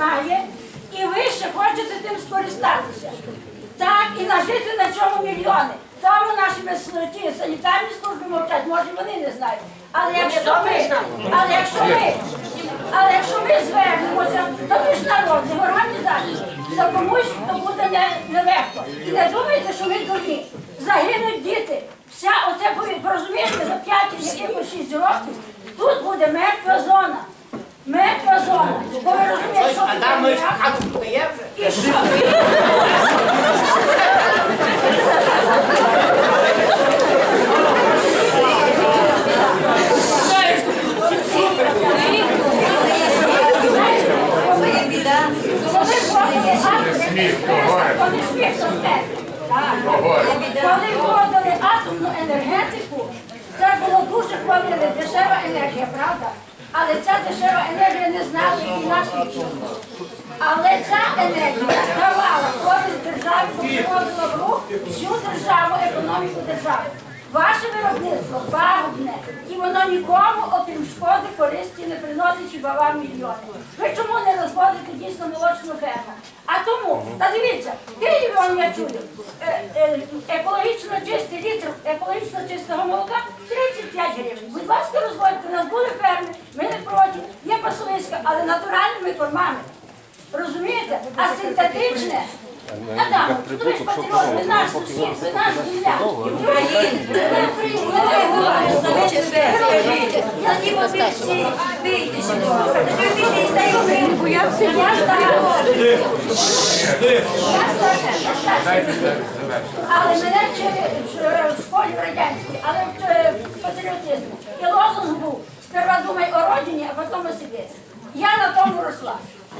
знає, і ви ще хочете тим скористатися. Так, і нажити на цьому мільйони. Тому наші ті санітарні служби мовчать, може вони не знають. Але якщо ми, але якщо ми, але якщо ми звернемося до міжнародних організацій, то комусь то буде не, нелегко. І не думайте, що ми дурні. Загинуть діти. Вся оце порозумієте, за 5 якихось 6 років тут буде мертва зона. Мертва зона. Бо ви розумієте, що тут Адамович, є? а тут є вже? і що? Коли вводили атомну енергетику, це було дуже хвалили, дешева енергія, правда? Але ця дешева енергія не знала, які наслідки. Але ця енергія давала користь державі, входила в рух всю державу, економіку держави. Ваше виробництво пагубне, і воно нікому, окрім шкоди, користі не приносить хіба вам мільйони. Ви чому не розводите дійсно молочну ферму? А тому, та дивіться, Київ вам я чую, е, е, екологічно чистий літр екологічно чистого молока 35 гривень. Будь ласка, розводьте, у нас були ферми, ми не проти, є пасовиська, але натуральними кормами. Розумієте? А синтетичне. Адам, ви ж патріот, ви наш сусід, ви наш земля. Українець, ви українець. Я не можу всі. Вийдете я все, я. Але мене в школі радянській, але в е, в патріотизму. І лозунг був, сперва думай о родині, а потім о собі. Я на тому росла.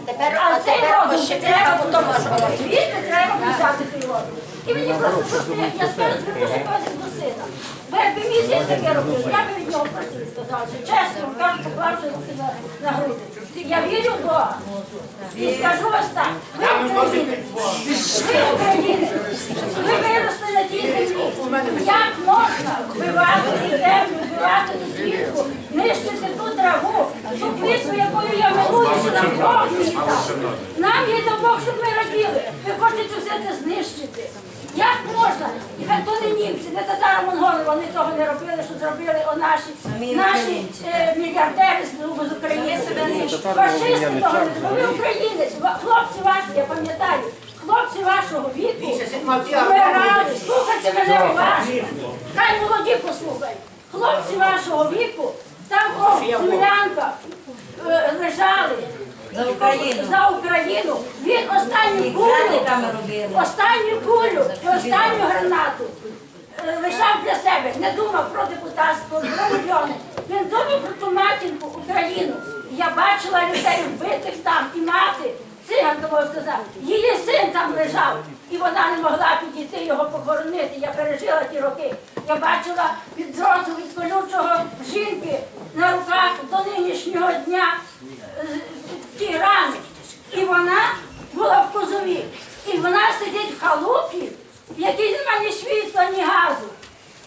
Тепер, А а тепер лозунг ще треба треба потім потім Звідти треба взяти лозунг. І мені просто просто, я- скажу, звернуся козик до сина. Ви якби мій син таке робив, я би від нього просив, сказав, що чесно, кажу, поклавши на, на груди. Я вірю в Бога. І скажу ось так, ви українець, ви українець, ви виросли на тій землі. Як можна вбивати землю, вбивати світку, нищити ту траву, ту квітку, якою я нам є дав Бог, щоб ми раділи. Ви хочете все це знищити. Як можна? І хай то не німці, не татаро монголи, вони того не робили, що зробили о наші, наші е, мільярдери з, з України. Фашисти того не зробили. Ви українець, хлопці ваші, я пам'ятаю, хлопці вашого віку вмирали, слухайте мене уважно. Хай молоді послухають. Хлопці вашого віку, там о, землянка, е, лежали. За Україну. За Україну. Він останню кулю, останню кулю і останню гранату е, лишав для себе. Не думав про депутатство, про мільйони. Він думав про ту матінку Україну. Я бачила людей вбитих там і мати. Циган того сказав, її син там лежав, і вона не могла підійти його похоронити. Я пережила ті роки. Я бачила від дроту, від колючого жінки на руках до нинішнього дня ті рани. І вона була в козові. І вона сидить в халупі, в якій немає ні світла, ні газу.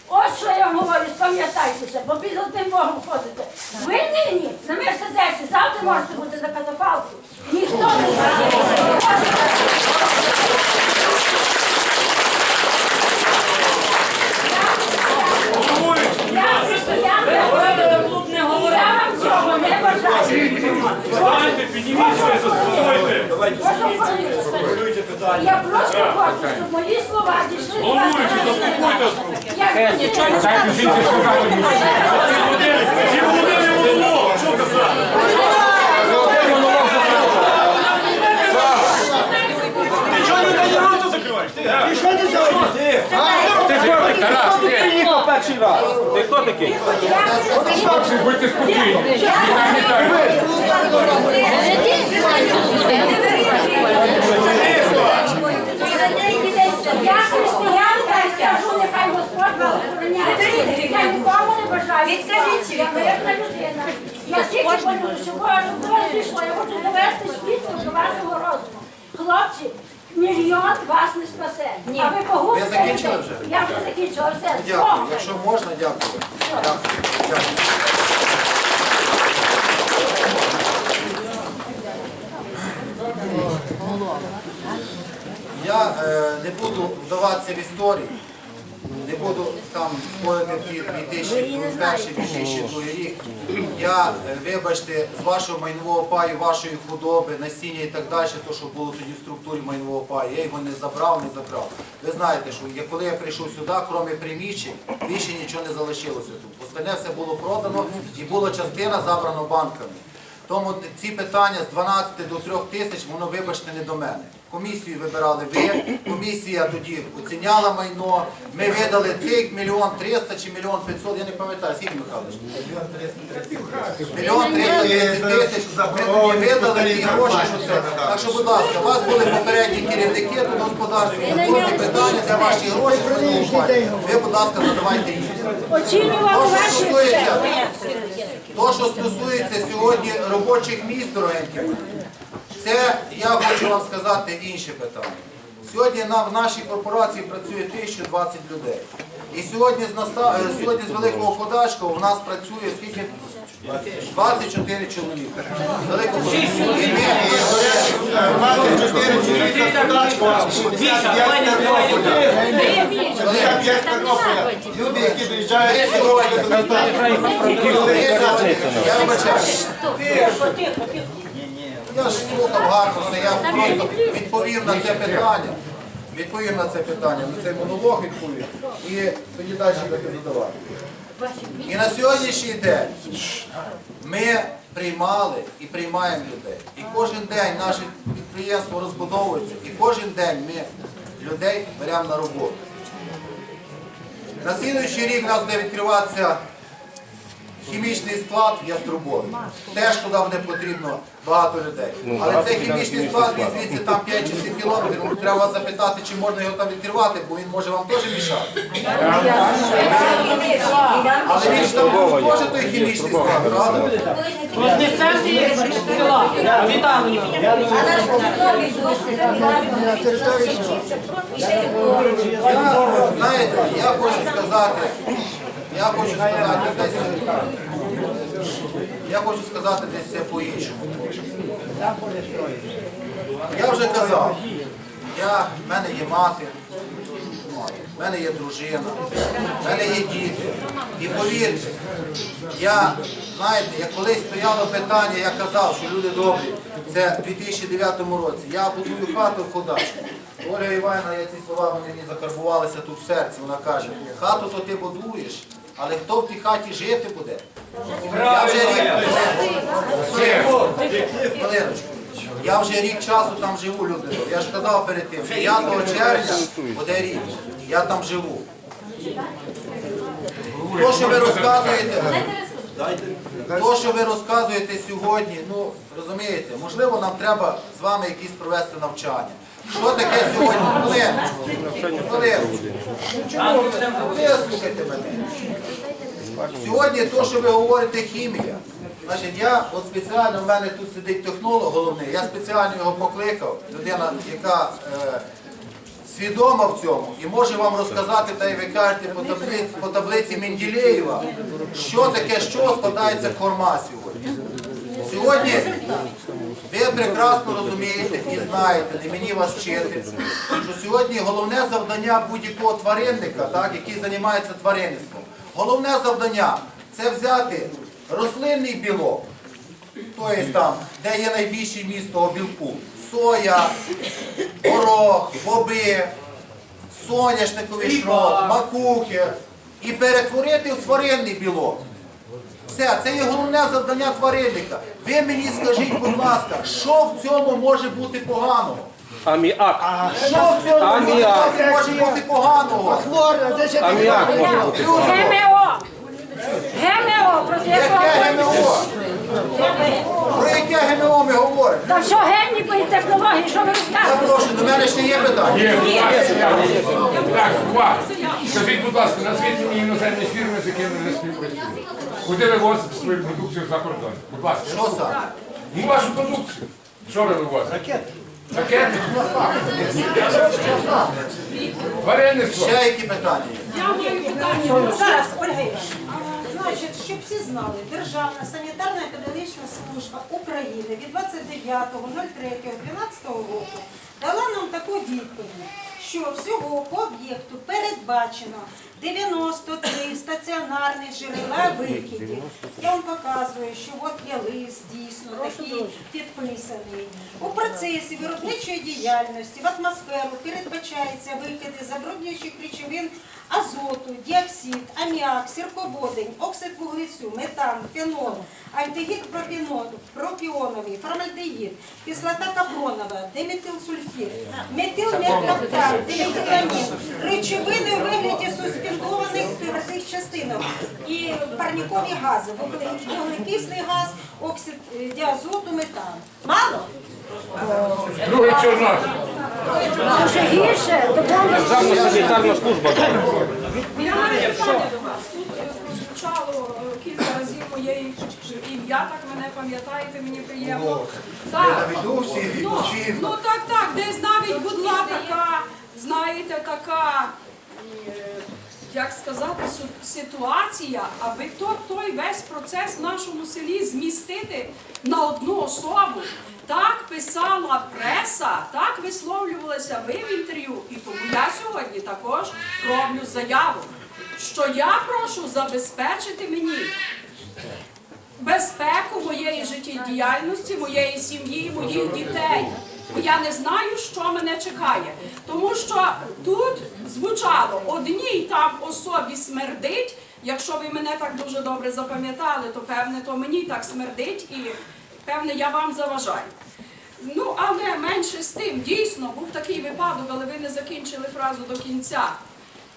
Ось що я говорю, спам'ятайтеся, бо під одним Богом ходите. Ви нині на Мерседесі, завтра можете бути на катафалку. Ніхто не знає. Я вам цього не бажаю. Давайте, підніміться, заспокойте. Я просто хочу, щоб мої слова дійшли Головуючи, заспокойте. Я нічого не скажу. Дайте жінці сказати. Ці що казати? Ти чого не даєш роту закриваєш? Ти, а? Ти хто такий? Тарас, ти приїхав перший раз. Ти хто такий? Хлопці, будьте спокійні. Я християнка скажу, нехай Господь вас охороняє. Я нікому не бажаю. зла. Я мирна людина. Я тільки полюблю, що Бога, щоб вас пішло. Я хочу довести світло до вашого розуму. Хлопці, мільйон вас не спасе. А ви погубите. Ви закінчили вже? Я вже закінчила. Все, Дякую. Якщо можна, дякую. Дякую. Дякую. Я е, не буду вдаватися в історію, буду там спорити в ті 2001-2002 рік. Я, е, вибачте, з вашого майнового паю, вашої худоби, насіння і так далі, то, що було тоді в структурі майнового паю, я його не забрав, не забрав. Ви знаєте, що коли я прийшов сюди, крім приміщень, більше нічого не залишилося тут. Остальне все було продано і була частина забрана банками. Тому ці питання з 12 до 3 тисяч, воно, вибачте, не до мене. Комісію вибирали ви, комісія тоді оціняла майно. Ми видали цих мільйон триста чи мільйон п'ятсот, я не пам'ятаю, скільки Михайлович? Мільйон триста тридцять тисяч. Ми тоді видали ті гроші, що це. Так що, будь ласка, у вас були попередні керівники тут господарства, це питання, де ваші гроші, ви, будь ласка, задавайте їх. Оцінювали То, що ваші стосується, то, що стосується сьогодні робочих місць, дорогенькі це я хочу вам сказати інше питання. Сьогодні в нашій корпорації працює 1020 людей. І сьогодні з, наста... е, сьогодні з Великого Ходачкова в нас працює скільки? 24 чоловіка. З Великого. Люди, які ми приїжджають, сьогодні, я вибачаюсь. Я ж слухав гарно все, я просто відповів на це питання. Відповів на це питання, на цей монолог відповів. І тоді далі будете задавати. І на сьогоднішній день ми приймали і приймаємо людей. І кожен день наше підприємство розбудовується, і кожен день ми людей беремо на роботу. На слідуючий рік у нас буде відкриватися хімічний склад в Яструбові. Теж туди буде потрібно багато людей. Але цей хімічний склад, він звідси там 5 чи 7 кілометрів. Ну, Треба вас запитати, чи можна його там відкривати, бо він може вам теж мішати. Але він ж там був теж той хімічний склад, правда? Знаєте, я хочу сказати, я хочу сказати десь, я хочу сказати десь по-іншому. Я вже казав, я, в мене є мати, в мене є дружина, в мене є діти. І повірте, я, знаєте, як колись стояло питання, я казав, що люди добрі, це в 2009 році. Я будую хату в Ходачку. Ольга Івановна, я ці слова мені закарбувалися тут в серці. Вона каже, хату то ти будуєш, але хто в тій хаті жити буде? Я вже рік. Я вже рік часу там живу, люди. Я ж казав перед тим, 9 червня буде рік. Я там живу. То, що ви розказуєте, то, що ви розказуєте сьогодні, ну розумієте, можливо, нам треба з вами якісь провести навчання. Що таке сьогодні? Чому? Ви слухайте мене. Сьогодні то, що ви говорите, хімія. Значить, я от спеціально, в мене тут сидить технолог головний, я спеціально його покликав, людина, яка е, свідома в цьому і може вам розказати, та й ви кажете по таблиці, по таблиці Менделєєва, що таке, чого складається корма сьогодні. Сьогодні ви прекрасно розумієте і знаєте, не мені вас вчити, що сьогодні головне завдання будь-якого тваринника, так, який займається тваринництвом, головне завдання це взяти рослинний білок, тобто там, де є найбільший міст того білку, соя, горох, боби, соняшниковий шрот, макухи, і перетворити в тваринний білок. Все, це є головне завдання тваринника. Ви мені скажіть, будь ласка, що в цьому може бути поганого? аміак. Що в цьому Аміак. може бути поганого? Аміак може бути. ГМО. ГМО, яке. ГМО? Про яке ГМО ми говоримо? Та що генні технології, що ви Я розказуєте? прошу, до мене ще є питання. Є, будь ласка, Так, увага. Скажіть, будь ласка, назвіть мені іноземні фірми, з якими ви співпрацюєте. Куди ви возите свою продукцію за кордон? Будь ласка. Що саме? Ну, вашу продукцію. Що ви вивозите? Ракети. Ракети? Вареництво. Ще які питання є? Зараз, Ольга Значить, щоб всі знали, Державна санітарна епідемічна служба України від 29.03.12 року дала нам таку відповідь, що всього по об'єкту передбачено 93 стаціонарних джерела викидів. Я вам показую, що от є лист дійсно такий підписаний. У процесі виробничої діяльності в атмосферу передбачаються викиди забруднюючих речовин азоту, діоксид, аміак, сірководень, оксид вуглецю, метан, фенол, альдегід пропінон, пропіоновий, формальдегід, кислота капронова, диметилсульфід, метилмеркаптан, диметиламін, речовини у вигляді суспендованих твердих частинок і парнікові гази, вуглекислий газ, оксид е, діазоту, метан. Мало? Другий чорнок. Дуже гірше. Державна санітарна служба. Я маю питання до вас. Тут е, прозвучало е, кілька разів моє ім'я, так мене пам'ятаєте, мені приємно. Так. Ну, ну так, так, десь навіть була така, знаєте, така, е, як сказати, ситуація, аби то, той весь процес в нашому селі змістити на одну особу. Так писала преса, так висловлювалися ви в інтерв'ю. І тому я сьогодні також роблю заяву, що я прошу забезпечити мені безпеку моєї життєдіяльності, моєї сім'ї, моїх дітей. Бо я не знаю, що мене чекає. Тому що тут звучало одній там особі смердить. Якщо ви мене так дуже добре запам'ятали, то певне, то мені так смердить і певне я вам заважаю. Ну, але менше з тим, дійсно, був такий випадок, але ви не закінчили фразу до кінця.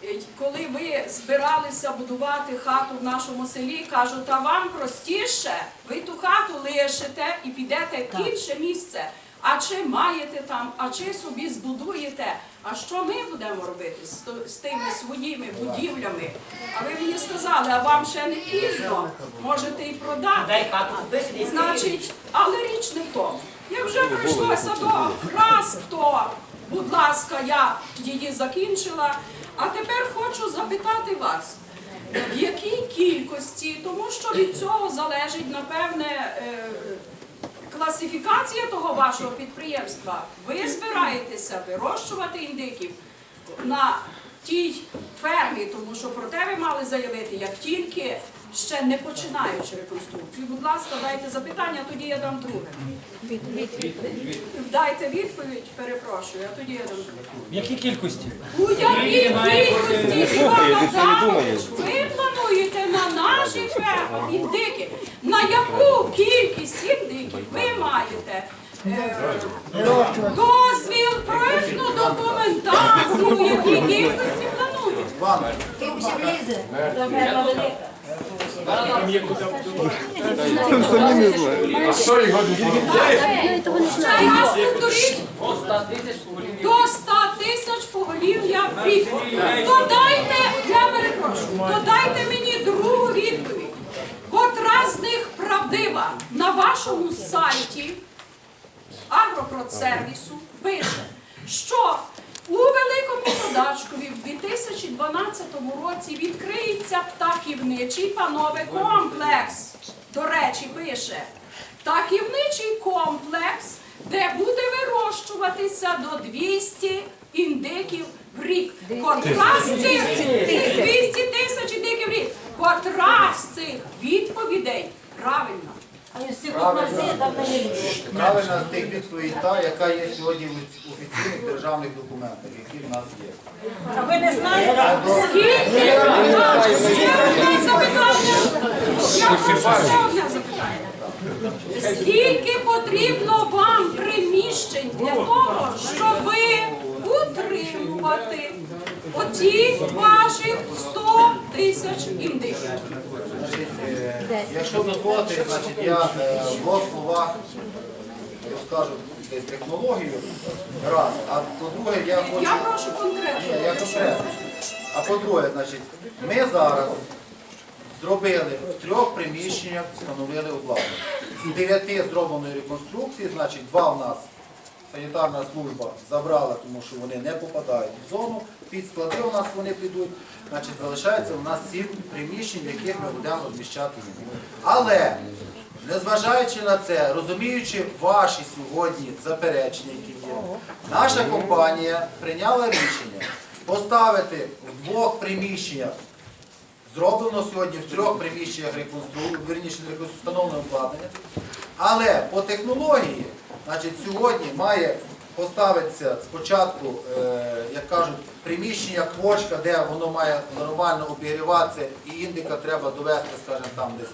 Е, Коли ви збиралися будувати хату в нашому селі, кажу, та вам простіше, ви ту хату лишите і підете в інше місце. А чи маєте там, а чи собі збудуєте? А що ми будемо робити з, з тими своїми будівлями? А ви мені сказали, а вам ще не пізно, можете і продати. Значить, але річ не в тому. Я вже прийшлося до фраз, то, будь ласка, я її закінчила. А тепер хочу запитати вас, в якій кількості, тому що від цього залежить, напевне, е, класифікація того вашого підприємства. Ви збираєтеся вирощувати індиків на тій фермі, тому що про те ви мали заявити, як тільки ще не починаючи реконструкцію. Будь ласка, дайте запитання, тоді я дам друге. Дайте відповідь, перепрошую, а тоді я дам друге. В якій кількості? У якій кількості Іван Адамович ви плануєте на наші фермі індики? На яку кількість індиків ви маєте? е, Дозвіл, проєктну документацію, в якій кількості плануєте? Іван, Кількість влізе. Велика. А що його допомогти? Ще раз. До 100 тисяч поголів'я в рік. Додайте, я перепрошую, додайте мені другу відповідь. Котра з них правдива на вашому сайті Агропродсервісу пише, що у Великому Продачкові в 2012 році відкриється птахівничий панове комплекс. До речі, пише птахівничий комплекс, де буде вирощуватися до 200 індиків в рік. Котра з цих 200 тисяч індиків в рік. Котра з цих відповідей правильна? Правильна з тих відповідей та, яка є сьогодні в офіційних державних документах, які в нас є. А ви не знаєте? Скільки? Запитання. Скільки потрібно вам приміщень для того, щоб утримувати оті ваших 100 тисяч індиків? Якщо дозволите, значить я е, в двох словах розкажу технологію, раз, а по-друге, я хочу... Я прошу Ні, я конкретно. А по-друге, значить, ми зараз зробили в трьох приміщеннях, встановили обладнання. З дев'яти зробленої реконструкції, значить, два в нас санітарна служба забрала, тому що вони не попадають в зону, під склади у нас вони підуть, значить залишається у нас сім приміщень, в яких ми будемо розміщати їх. Але Незважаючи на це, розуміючи ваші сьогодні заперечення, які є, наша компанія прийняла рішення поставити в двох приміщеннях, зроблено сьогодні в трьох приміщеннях верніше встановлене обладнання, але по технології, значить, сьогодні має поставитися спочатку, е, як кажуть, приміщення квочка, де воно має нормально обігріватися, і індика треба довести, скажімо, там десь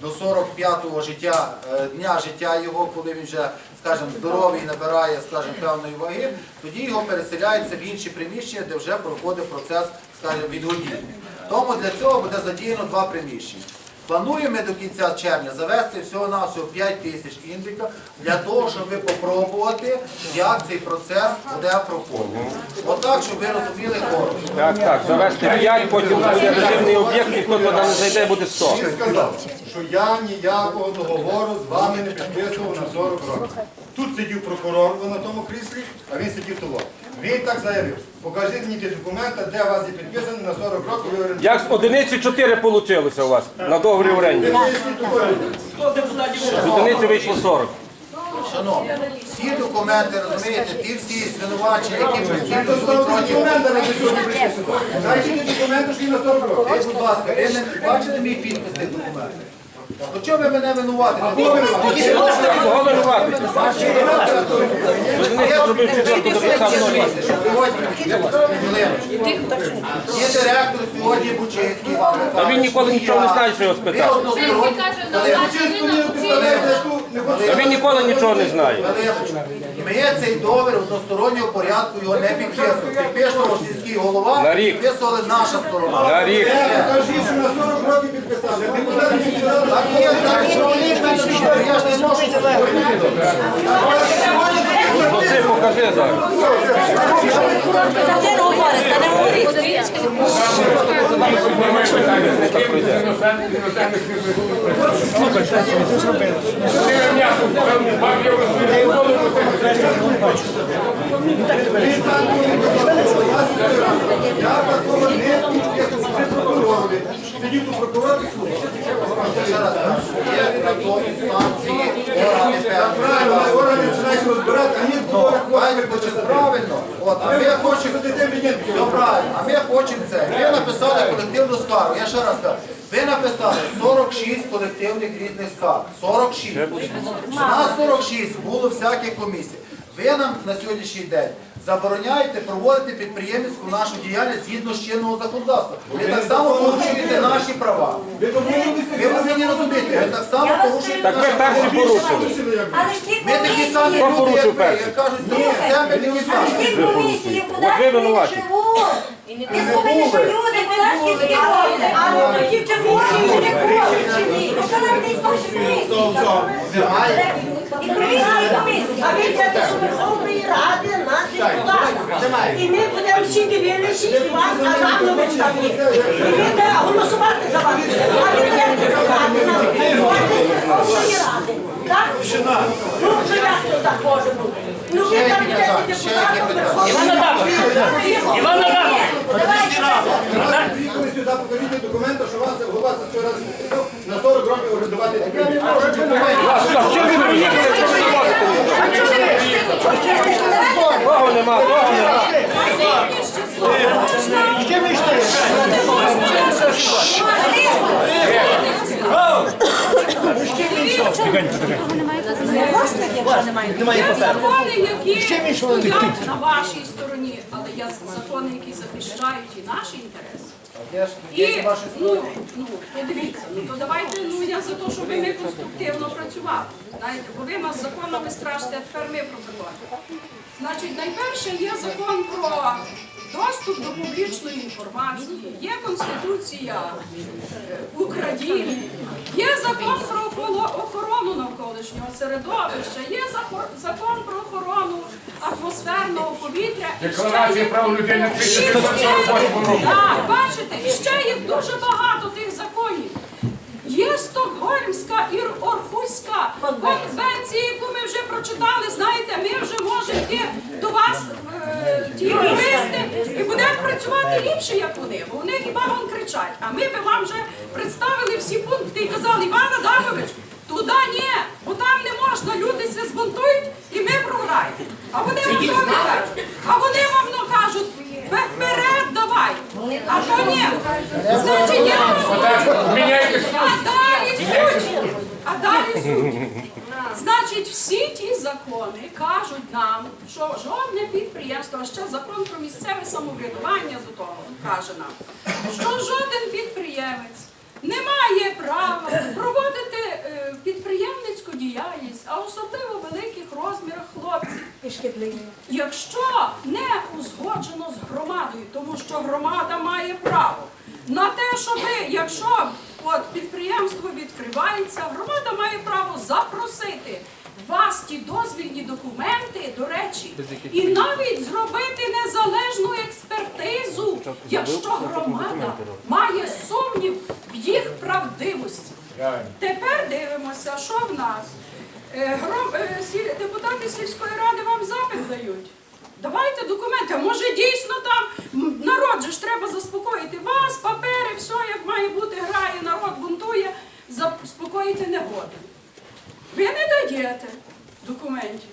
до 45-го життя, е, дня життя його, коли він вже, скажімо, здоровий, набирає, скажімо, певної ваги, тоді його переселяється в інші приміщення, де вже проходить процес, скажімо, відгодівлі. Тому для цього буде задіяно два приміщення. Плануємо до кінця червня завести всього-навсього 5 тисяч індика для того, щоб попробувати, як цей процес буде проходити. Отак, щоб ви розуміли коротко. Так, так, завести 5, потім буде режимний об'єкт, ніхто туди не зайде, буде 100. Що я ніякого договору з вами не підписував на 40 років. Тут сидів прокурор на тому кріслі, а він сидів того. Він так заявив. Покажіть мені ті документи, де у вас є підписані на 40 років ви. Як з одиниці 4 вийшло у вас на договорі оренді? Ви депутатів? З одиниці вийшло 40. Шановні, всі документи, розумієте, ті всі звинувачення, які доставив проти. Дайте документи, що на 40 років. Будь ласка, ви не бачили мій підпис тих документів? То чого ви мене винуватите? Кого винувати? Одиниця зробив четверту, ноль. Є директор сьогодні Бучинський Іван А він ніколи нічого не знає, що його спитав. спитати. він ніколи нічого не знає. Ми цей договір одностороннього порядку його не підписуємо. Підписував сільський голова, На рік. підписували наша сторона. На рік. Покажіть, що на 40 років підписали. Депутати не сюди. Так є, так що я ж не можу Ну покажи зараз. Говорите, не говоріть. Я такого не підписував при прокуророві. Сидів тут прокурор і слухав. ще раз кажу. Є на то інстанції, органи Правильно, певні. органи починають розбирати, а ні, Правильно, значить, правильно. От, а ми хочемо Все правильно, а ми хочемо це. Ви написали колективну скаргу. Я ще раз кажу. Ви написали 46 колективних різних скарг. 46. У нас 46 було всяких комісій. Ви нам на сьогоднішній день забороняєте проводити підприємницьку нашу діяльність згідно з чинного законодавства. Ви так само порушуєте наші права. Ви повинні розуміти, ви так само порушуєте Так ви наші права. перші порушили. Але ж ті Ми такі самі Хто люди, порушив як ви. перший? Як кажуть, все ми такі Але ж ті комісії, куди вони винуваті. живуть? І слухайте, що люди, ті скеровують? А ну тоді в комісії не ходять чи ні? Ну коли ти хочеш комісії? І комісії, комісії. А ви це що Верховної Ради нас депутата. І ми будемо всі дивилися і вас, а Гавнович там є. І ви де голосувати за вас. А ви будете депутати на Верховної Ради. Так? Ну, що як то так може бути? Ну, ви Ще там які будете питання? Ще які депутатом питання? Верховної Ради. Приїхали сюди, покажіть документи, що вас голова сільської ради підписав на 40 років орендувати таке. А що ви приїхали, що ви не можете? Того нема, того нема. Закони, які стоять на вашій стороні, але є закони, які захищають і наші інтереси. І, ну, ну, подивіться, ну то давайте, ну я за те, щоб ми конструктивно працювали. Знаєте, бо ви нас законами страшите, а тепер ми про закони. Значить, найперше є закон про доступ до публічної інформації, є Конституція України, є закон про охорону навколишнього середовища, є закон про охорону атмосферного повітря. і Декларація прав людини Ще- ще- 1948 року. Так, бачите, ще їх дуже багато тих законів. Є Стокгольмська і Орхуська конвенція, яку ми вже прочитали. Знаєте, ми вже можемо може йти до вас ті юристи і будемо працювати ліпше, як вони, бо вони хіба вам кричать. А ми би вам вже представили всі пункти і казали, Іван Адамович, туди ні, бо там не можна, люди се збунтують і ми програємо. А вони вам не кажуть. А вони вам ну, кажуть, вперед давай. А то ні. Значить, я вам а далі суть. А далі суть. Значить, всі ті закони кажуть нам, що жодне підприємство, а ще закон про місцеве самоврядування до того каже нам, що жоден підприємець не має права проводити е, підприємницьку діяльність, а особливо в великих розмірах хлопців. Якщо не узгоджено з громадою, тому що громада має право на те, щоб якщо от підприємство відкривається, громада має право запросити вас ті дозвільні документи, до речі, і навіть зробити незалежну експертизу, якщо громада має сумнів в їх правдивості. Тепер дивимося, що в нас. Е, гром- е, Депутати сільської ради вам запит дають. Давайте документи. А може дійсно там народ же ж треба заспокоїти вас, папери, все як має бути, грає, народ бунтує, заспокоїти не годен. Ви не даєте документів.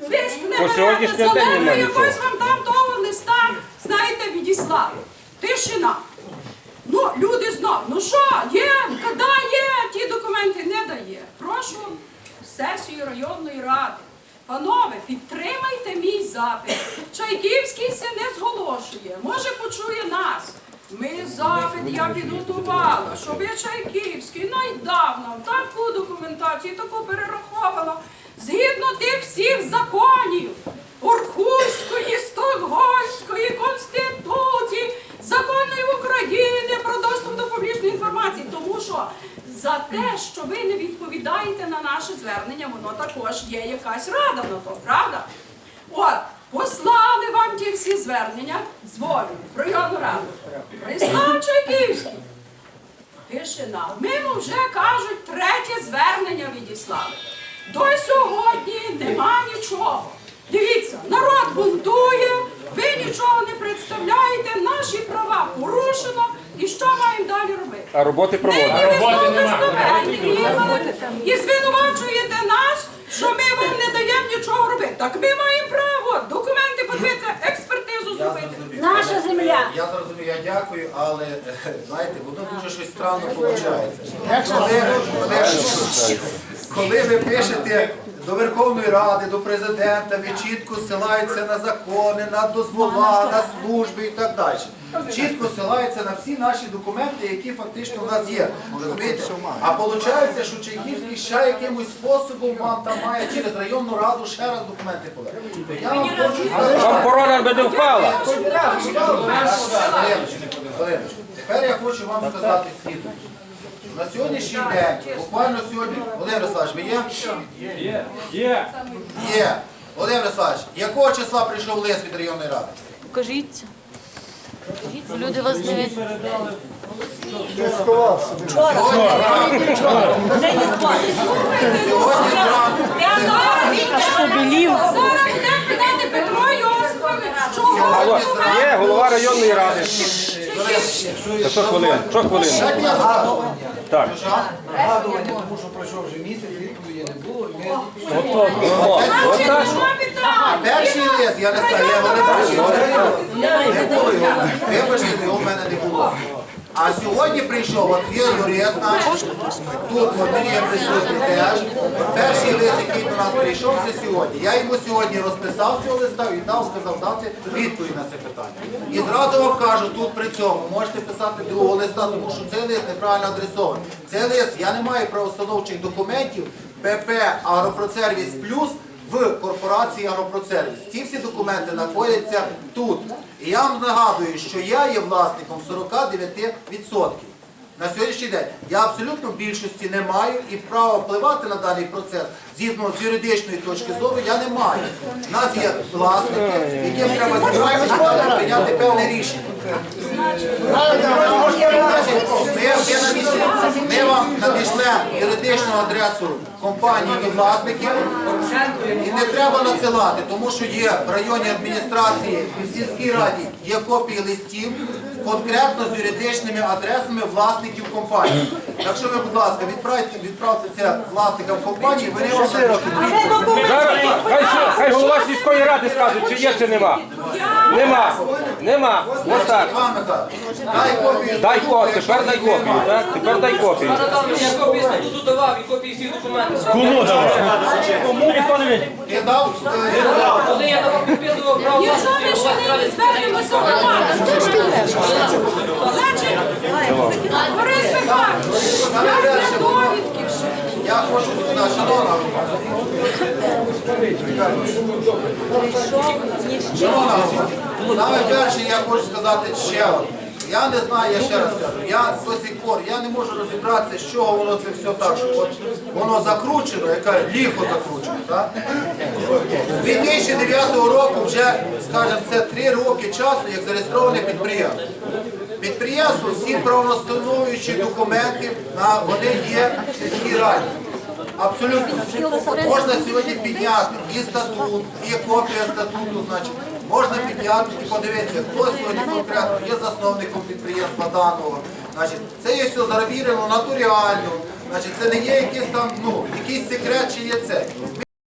Ви ж не берете зелену якось вам там того листа, знаєте, відіслали. Тишина. Ну, люди знов, ну що, є, коли є, ті документи не дає. Прошу сесію районної ради. Панове, підтримайте мій запит. Чайківський се не зголошує. Може, почує нас. Ми запит я підготувала, щоб Чайківський найдавно таку документацію, таку перераховано, згідно тих всіх законів Орхуської, Стокгольмської Конституції, законів України про доступ до публічної інформації. Тому що за те, що ви не відповідаєте на наше звернення, воно також є якась рада на то, правда? От, послали вам ті всі звернення, дзвоню в районну раду. Прислав Чайківський. Тишина. Мимо вже кажуть, третє звернення відіслали. До сьогодні нема нічого. Дивіться, народ бунтує, ви нічого не представляєте, наші права порушено. І що маємо далі робити? А роботи проводимо. Ви роботи знову нема. бездоганні і звинувачуєте що ми вам не даємо нічого робити. Так ми маємо право документи подивитися, експертизу Я зробити. зрозумів. Наша земля. Я зрозумів, я дякую, але е, знаєте, воно дуже щось странно виходить. Коли, коли, коли ви пишете до Верховної Ради, до президента, ви чітко ссилаєтеся на закони, на дозвола, на служби і так далі. Чітко ссилається на всі наші документи, які фактично в нас є. Розумієте? А виходить, що Чайківський ще якимось способом вам там має через районну раду ще раз документи подати. Я вам хочу сказати. Корона би не впала. Тепер я хочу вам сказати слідуюче. На сьогоднішній день, буквально сьогодні, Володимир Васильович, ви є? Є. Є. Володимир Васильович, якого числа прийшов лист від районної ради? Покажіться. Люди вас дивляться. Сьогодні зранку. Сьогодні зранку. Побілів. Зараз йде питати Петро Є голова районної ради. Та що хвилин? Що хвилин? Так. Нагадування, тому що пройшов вже місяць, відповіді не було. ми-. Перший лист, я не знаю, я його не бачив. Не було його. Вибачте, його в мене не було. А сьогодні прийшов, от є юрист наш, тут є присутній теж. Перший лист, який до нас прийшов, це сьогодні. Я йому сьогодні розписав цього листа і дав, сказав дати відповідь на це питання. І зразу вам кажу, тут при цьому можете писати другого листа, тому що цей лист неправильно адресований. Цей лист, я не маю правоустановчих документів ПП Агропроцервіс Плюс в корпорації Агропроцервіс. Ці всі документи знаходяться тут. І я вам нагадую, що я є власником 49%. На сьогоднішній день я абсолютно більшості не маю і права впливати на даний процес згідно з юридичної точки зору я не маю. У нас є власники, яким треба зібратися і прийняти певне рішення. Ми, вам надійшлемо юридичну адресу компанії і власників. І не треба надсилати, тому що є в районній адміністрації і в сільській раді є копії листів конкретно з юридичними адресами власників компанії. Так що ви, будь ласка, відправте, відправте це власникам компанії, вони вам хай, голова сільської ради скаже, чи є, чи нема. Нема. Нема. Ось так. Дай копію. Дай копію, тепер дай копію. Так? Тепер дай копію. Я копії статуту давав і копії всіх документів. Кому давав? Кому ніхто не видів. Ти дав? е, Коли я давав підписував право Якщо ми ще не звернемося до влади, значить, Борис Михайлович, я для довідки вже. Я хочу сказати, шановна. Шановна саме перше я хочу сказати ще одне. Я не знаю, я ще раз кажу, я до сих пор я не можу розібратися, з чого воно це все так, от воно закручено, яке ліхо закручено. Так? З 2009 року вже, скажімо, це три роки часу, як зареєстроване підприємство. Підприємство, всі правоустановлюючі документи, вони є в сільській раді. Абсолютно. Можна сьогодні підняти і статут, і копія статуту, значить, можна підняти і подивитися, хто сьогодні конкретно є засновником підприємства даного. Значить, це є все завірено натуріально. значить, це не є якийсь там, ну, якийсь секрет чи є це.